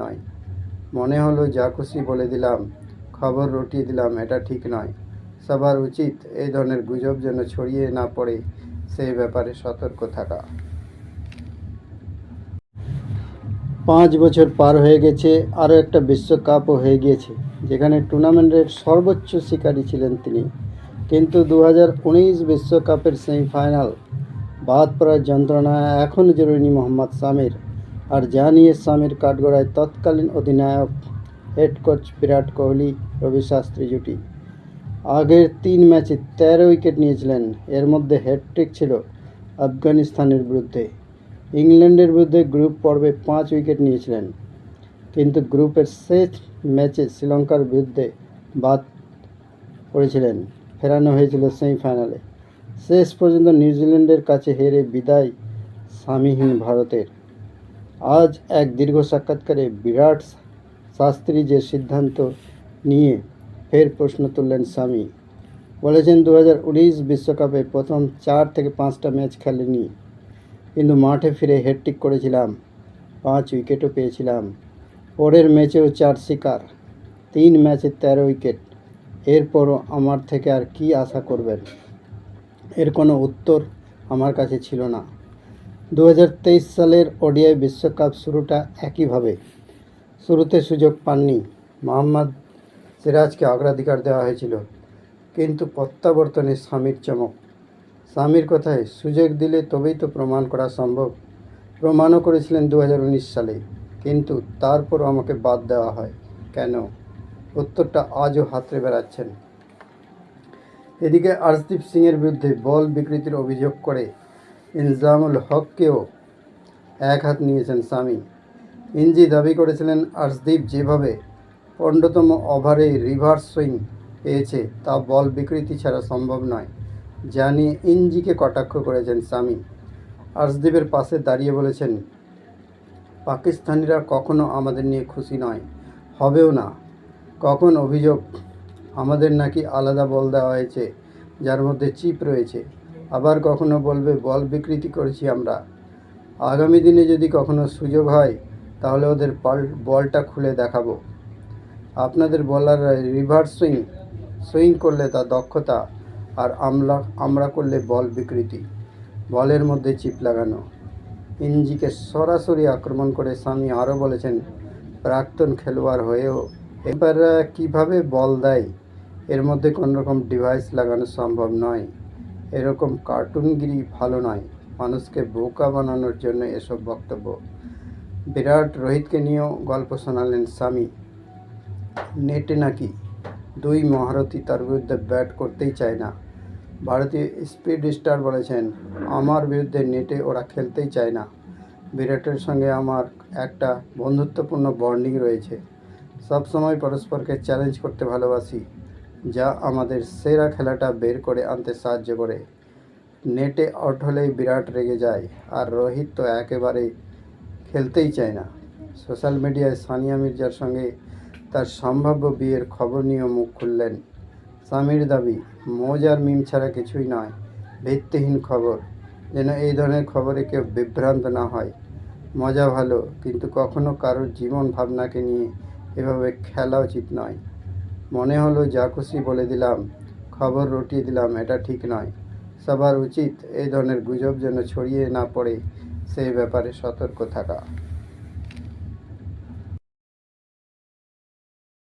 নয়। মনে হলো যা খুশি বলে দিলাম, খবর রটিয়ে দিলাম, এটা ঠিক নয়। সবার উচিত এই ধরনের গুজব যেন ছড়িয়ে না পড়ে, সেই ব্যাপারে সতর্ক থাকা। পাঁচ বছর পার হয়ে গেছে, আরও একটা বিশ্বকাপও হয়ে গিয়েছে, যেখানে টুর্নামেন্টের সর্বোচ্চ শিকারী ছিলেন তিনি। কিন্তু দু উনিশ বিশ্বকাপের সেমিফাইনাল বাদ পড়ার যন্ত্রণা এখনও জরুরি মোহাম্মদ সামির। আর যা নিয়ে সামির কাঠগড়ায় তৎকালীন অধিনায়ক হেড কোচ বিরাট কোহলি, রবি শাস্ত্রী জুটি। আগের তিন ম্যাচে তেরো উইকেট নিয়েছিলেন। এর মধ্যে হ্যাটট্রিক ছিল আফগানিস্তানের বিরুদ্ধে। ইংল্যান্ডের বিরুদ্ধে গ্রুপ পর্বে পাঁচ উইকেট নিয়েছিলেন। কিন্তু গ্রুপের শেষ ম্যাচে শ্রীলঙ্কার বিরুদ্ধে বাদ পড়েছিলেন। ফেরানো হয়েছিল সেমিফাইনালে। শেষ পর্যন্ত নিউজিল্যান্ডের কাছে হেরে বিদায় স্বামীহীন ভারতের। আজ এক দীর্ঘ সাক্ষাৎকারে বিরাট শাস্ত্রী যে সিদ্ধান্ত নিয়ে ফের প্রশ্ন তুললেন স্বামী। বলেছেন দু উনিশ বিশ্বকাপে প্রথম চার থেকে পাঁচটা ম্যাচ খেলেনি, কিন্তু মাঠে ফিরে হ্যাট্রিক করেছিলাম, পাঁচ উইকেটও পেয়েছিলাম। পরের ম্যাচেও চার শিকার, তিন ম্যাচে তেরো উইকেট। এরপরও আমার থেকে আর কি আশা করবেন? এর কোনো উত্তর আমার কাছে ছিল না। দু হাজার তেইশ সালের ওডিআই বিশ্বকাপ শুরুটা একইভাবে। শুরুতে সুযোগ পাননি। মোহাম্মদ সিরাজকে অগ্রাধিকার দেওয়া হয়েছিল। কিন্তু প্রত্যাবর্তনে স্বামীর চমক। স্বামীর কথায়, সুযোগ দিলে তবেই তো প্রমাণ করা সম্ভব। প্রমাণও করেছিলেন দু হাজার উনিশ সালে। কিন্তু তারপর আমাকে বাদ দেওয়া হয়। কেন? উত্তরটা আজও হাতড়ে বেড়াচ্ছেন। এদিকে আর্শদীপ সিংয়ের বিরুদ্ধে বল বিকৃতির অভিযোগ করে ইনজামুল হককেও এক হাত নিয়েছেন স্বামী। ইঞ্জি দাবি করেছিলেন, আর্শদীপ যেভাবে পনেরোতম ওভারে রিভার্স সুইং পেয়েছে, তা বল বিকৃতি ছাড়া সম্ভব নয়। যা নিয়ে ইঞ্জিকে কটাক্ষ করেছেন স্বামী। আর্শদীপের পাশে দাঁড়িয়ে বলেছেন, পাকিস্তানিরা কখনো আমাদের নিয়ে খুশি নয়, হবেও না। কখন অভিযোগ আমাদের নাকি আলাদা বল দেওয়া হয়েছে, যার মধ্যে চিপ রয়েছে। আবার কখনো বলবে, বল বিকৃতি করেছি আমরা। আগামী দিনে যদি কখনো সুযোগ হয়, তাহলে ওদের পাল, বলটা খুলে দেখাবো। আপনাদের বলার রিভার্স সুইং সুইং করলে তা দক্ষতা, আর আমলা, আমরা করলে বল বিকৃতি। বলের মধ্যে চিপ লাগানো। ইঞ্জিকে সরাসরি আক্রমণ করে স্বামী আরও বলেছেন, প্রাক্তন খেলোয়াড় হয়েও এবার কীভাবে বল দেয়, এর মধ্যে কোনো রকম ডিভাইস লাগানো সম্ভব নয়। এরকম কার্টুনগিরি ভালো নয়। মানুষকে বোকা বানানোর জন্য এসব বক্তব্য। বিরাট রোহিতকে নিয়েও গল্প শোনালেন স্বামী। নেটে নাকি দুই মহারথী তার বিরুদ্ধে ব্যাট করতেই চায় না। ভারতীয় স্পিড স্টার বলেছেন, আমার বিরুদ্ধে নেটে ওরা খেলতেই চায় না। বিরাটের সঙ্গে আমার একটা বন্ধুত্বপূর্ণ বন্ডিং রয়েছে। সবসময় পরস্পরকে চ্যালেঞ্জ করতে ভালোবাসি। যা আমাদের সেরা খেলাটা বের করে আনতে সাহায্য করে। নেটে আউট হলেই বিরাট রেগে যায়, আর রোহিত তো একেবারে খেলতেই চায় না। সোশ্যাল মিডিয়ায় সানিয়া মির্জার সঙ্গে তার সম্ভাব্য বিয়ের খবর নিয়েও মুখ খুললেন। স্বামীর দাবি, মৌজ আর মিম ছাড়া কিছুই নয়, ভিত্তিহীন খবর, যেন এই ধরনের খবরে কেউ বিভ্রান্ত না হয়। মজা ভালো, কিন্তু কখনো কারোর জীবন ভাবনাকে নিয়ে এভাবে খেলা উচিত নয়। মনে হলো, যা খুশি বলে দিলাম, খবর রটিয়ে দিলাম, এটা ঠিক নয়। সবার উচিত এই ধরনের গুজব যেন ছড়িয়ে না পড়ে, সেই ব্যাপারে সতর্ক থাকা।